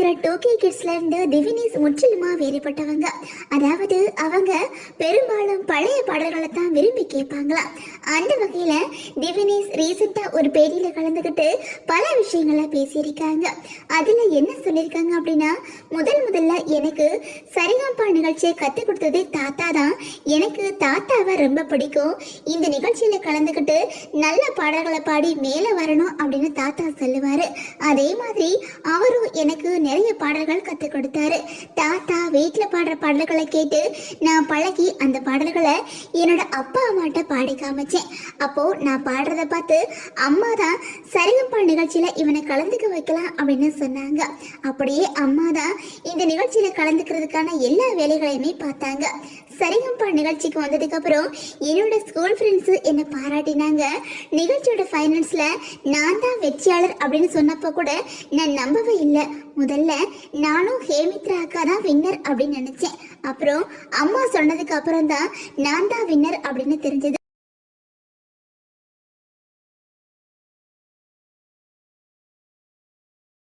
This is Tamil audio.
இருக்கிற டோக்கி கிட்ஸ்ல இருந்து திவினிஸ் முற்றிலுமா வேறுபட்டவங்க. அதாவது அவங்க பெரும்பாலும் பழைய பாடல்களை தான் விரும்பி கேட்பாங்களாம் அந்த வகையில் திவினேஷ் ரீசெண்டாக ஒரு பேட்டியில் கலந்துக்கிட்டு பல விஷயங்களை பேசியிருக்காங்க. அதில் என்ன சொல்லியிருக்காங்க அப்படின்னா முதல் முதல்ல எனக்கு சரிகம்பா நிகழ்ச்சியை கற்றுக் கொடுத்ததே தாத்தா தான். எனக்கு தாத்தாவை ரொம்ப பிடிக்கும். இந்த நிகழ்ச்சியில் கலந்துக்கிட்டு நல்ல பாடல்களை பாடி மேலே வரணும் அப்படின்னு தாத்தா சொல்லுவார். அதே மாதிரி அவரும் எனக்கு நிறைய பாடல்கள் கற்றுக் கொடுத்தாரு. தாத்தா வீட்டில் பாடுற பாடல்களை கேட்டு நான் பழகி அந்த பாடல்களை என்னோட அப்பா அம்மாட்ட பாடி காமிச்சேன். அப்போ நான் பாடுறத பார்த்து அம்மா தான் சரிகம்பா நிகழ்ச்சியில இவனை கலந்துக்க வைக்கலாம் அப்படின்னு சொன்னாங்க. அப்படியே அம்மா தான் இந்த நிகழ்ச்சியில கலந்துக்கிறதுக்கான எல்லா வேலைகளையுமே பார்த்தாங்க. சரிகம்பா நிகழ்ச்சிக்கு வந்ததுக்கு அப்புறம் என்னோட ஸ்கூல் ஃப்ரெண்ட்ஸ் என்னை பாராட்டினாங்க. நிகழ்ச்சியோட ஃபைனல்ஸ்ல நான் தான் வெற்றியாளர் அப்படின்னு சொன்னப்போ கூட நான் நம்பவே இல்லை. முதல்ல நானும் ஹேமித்ரா அக்கா தான் வின்னர் அப்படின்னு நினைச்சேன். அப்புறம் அம்மா சொன்னதுக்கு அப்புறம் தான் நான் தான் வின்னர் அப்படின்னு தெரிஞ்சது.